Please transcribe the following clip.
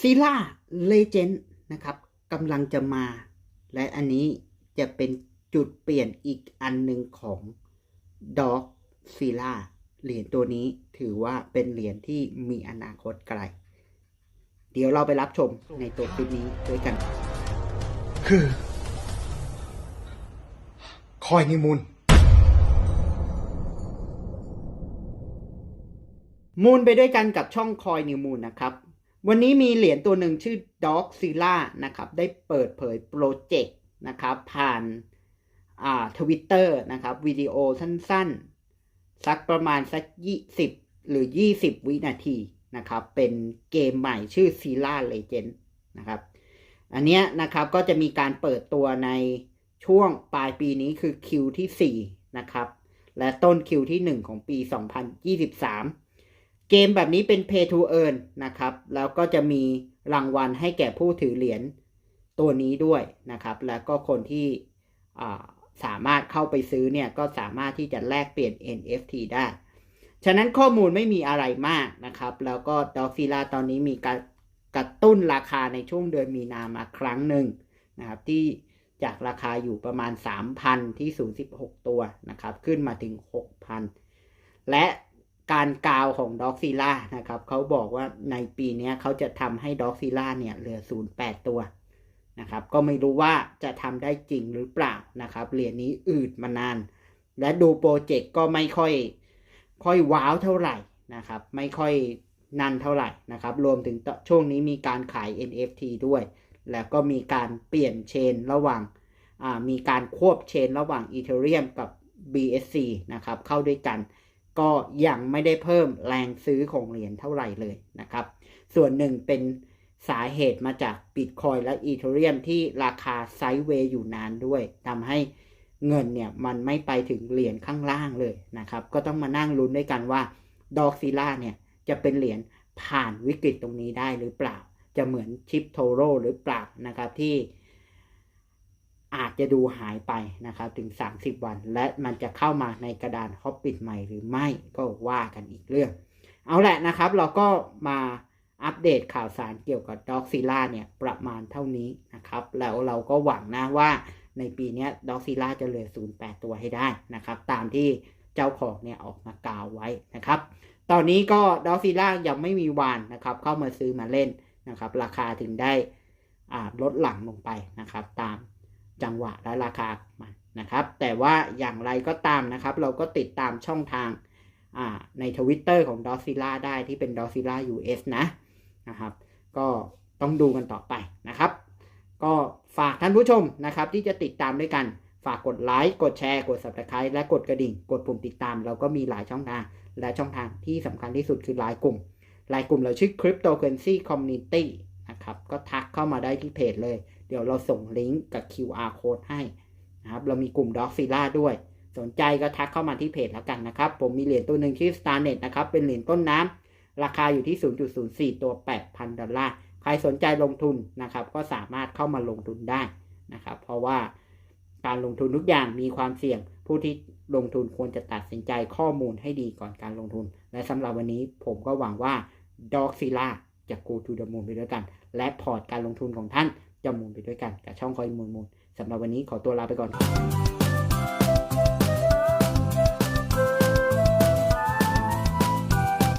ซีล่าเลเจนด์นะครับกำลังจะมา และอันนี้จะเป็นจุดเปลี่ยนอีกอันหนึ่งของด็อกซีล่าเหรียญตัวนี้ถือว่าเป็นเหรียญที่มีอนาคตไกล เดี๋ยวเราไปรับชมในตัวคลิปนี้ด้วยกัน คือคอยนิมูลมูลไปด้วยกันกับช่องคอยนิวมูลนะครับ วันนี้มีเหรียญตัวหนึ่งชื่อ Dog z i l l a นะครับ ได้เปิดเผยโปรเจกต์นะครับ ผ่านอ่าทวิตเตอร์นะครับวิดีโอสั้นๆ สักประมาณสักยี่สิบหรือ 20 วินาทีนะครับ เป็นเกมใหม่ชื่อ z i l l a Legend นะครับ อันเนี้ยนะครับก็จะมีการเปิดตัวในช่วงปลายปีนี้คือคิวที่ 4 นะครับ และต้นคิวที่ 1 ของปี 2023 เกมแบบนี้เป็น Pay to Earn นะครับ แล้วก็จะมีรางวัลให้แก่ผู้ถือเหรียญตัวนี้ด้วยนะครับ แล้วก็คนที่สามารถเข้าไปซื้อเนี่ย ก็สามารถที่จะแลกเปลี่ยน NFT ได้ ฉะนั้นข้อมูลไม่มีอะไรมากนะครับ แล้วก็ดอฟิลาตอนนี้มีการกระตุ้นราคาในช่วงเดือนมีนามาครั้งหนึ่งนะครับ ที่จากราคาอยู่ประมาณ 3,000 ที่ 0.16 ตัวนะครับ ขึ้นมาถึง 6,000 และ การกาวของด็อกซิล่านะครับเขาบอกว่าในปีนี้เขาจะทำให้ด็อกซิล่าเนี่ยเหลือ 0.8 ตัวนะครับ ก็ไม่รู้ว่าจะทำได้จริงหรือเปล่านะครับ เหรียญนี้อืดมานาน และดูโปรเจกต์ก็ไม่ค่อยค่อยว้าวเท่าไหร่นะครับ ไม่ค่อยนันเท่าไหร่นะครับ รวมถึงช่วงนี้มีการขาย NFT ด้วย แล้วก็มีการเปลี่ยนเชนระหว่างามีการควบเชนระหว่าง Ethereum กับ BSC นะครับ เข้าด้วยกัน ก็ยังไม่ได้เพิ่มแรงซื้อของเหรียญเท่าไหร่เลยนะครับ ส่วนหนึ่งเป็นสาเหตุมาจาก Bitcoin และ Ethereum ที่ราคาไซด์เวย์อยู่นานด้วยทำให้เงินเนี่ยมันไม่ไปถึงเหรียญข้างล่างเลยนะครับ ก็ต้องมานั่งลุ้นด้วยกันว่าดอกซิล่าเนี่ยจะเป็นเหรียญผ่านวิกฤตตรงนี้ได้หรือเปล่า จะเหมือนชิปโทโร่หรือเปล่านะครับที่ อาจจะดูหายไปนะครับถึง 30 วัน และมันจะเข้ามาในกระดานฮอปปิดใหม่หรือไม่ก็ว่ากันอีกเรื่อง เอาแหละนะครับ เราก็มาอัปเดตข่าวสารเกี่ยวกับด็อกซิล่าเนี่ยประมาณเท่านี้นะครับ แล้วเราก็หวังนะว่าในปีนี้ด็อกซิล่าจะเหลือ 08 ตัวให้ได้นะครับ ตามที่เจ้าของเนี่ยออกมากล่าวไว้นะครับ ตอนนี้ก็ด็อกซิล่ายังไม่มีวานนะครับ เข้ามาซื้อมาเล่นนะครับ ราคาถึงได้อ่าลดหลั่งลงไปนะครับ ตาม จังหวะและราคามันนะครับ แต่ว่าอย่างไรก็ตามนะครับ เราก็ติดตามช่องทางในทวิตเตอร์ของ d o ซิล่าได้ที่เป็น d o ซิล่า US นะนะครับ ก็ต้องดูกันต่อไปนะครับ ก็ฝากท่านผู้ชมนะครับ ที่จะติดตามด้วยกันฝากกดไลค์กดแชร์กด subscribe และกดกระดิ่ง กดปุ่มติดตาม เราก็มีหลายช่องทาง และช่องทางที่สำคัญที่สุดคือไลน์กลุ่มไลน์กลุ่มเราชื่อ cryptocurrency community นะครับ ก็ทักเข้ามาได้ที่เพจเลย ดี๋ยวเราส่งลิงก์กับ QR code ให้นะครับ เรามีกลุ่ม Dog f i l a ด้วย สนใจก็ทักเข้ามาที่เพจแล้วกันนะครับ ผมมีเหรียญตัวหนึ่งชื่อ Starnet นะครับ เป็นเหรียญต้นน้ำ ราคาอยู่ที่ 0.04 ตัว 8,000 ดอลลาร์ ใครสนใจลงทุนนะครับ ก็สามารถเข้ามาลงทุนได้นะครับ เพราะว่าการลงทุนทุกอย่างมีความเสี่ยง ผู้ที่ลงทุนควรจะตัดสินใจข้อมูลให้ดีก่อนการลงทุน และสำหรับวันนี้ผมก็หวังว่า d o g z i l l a จะ go to the moon ไปด้วยกัน และพอร์ตการลงทุนของท่าน ย่มมูลไปด้วยกันกับช่องคอยมูลมูลสำหรับวันนี้ขอตัวลาไปก่อน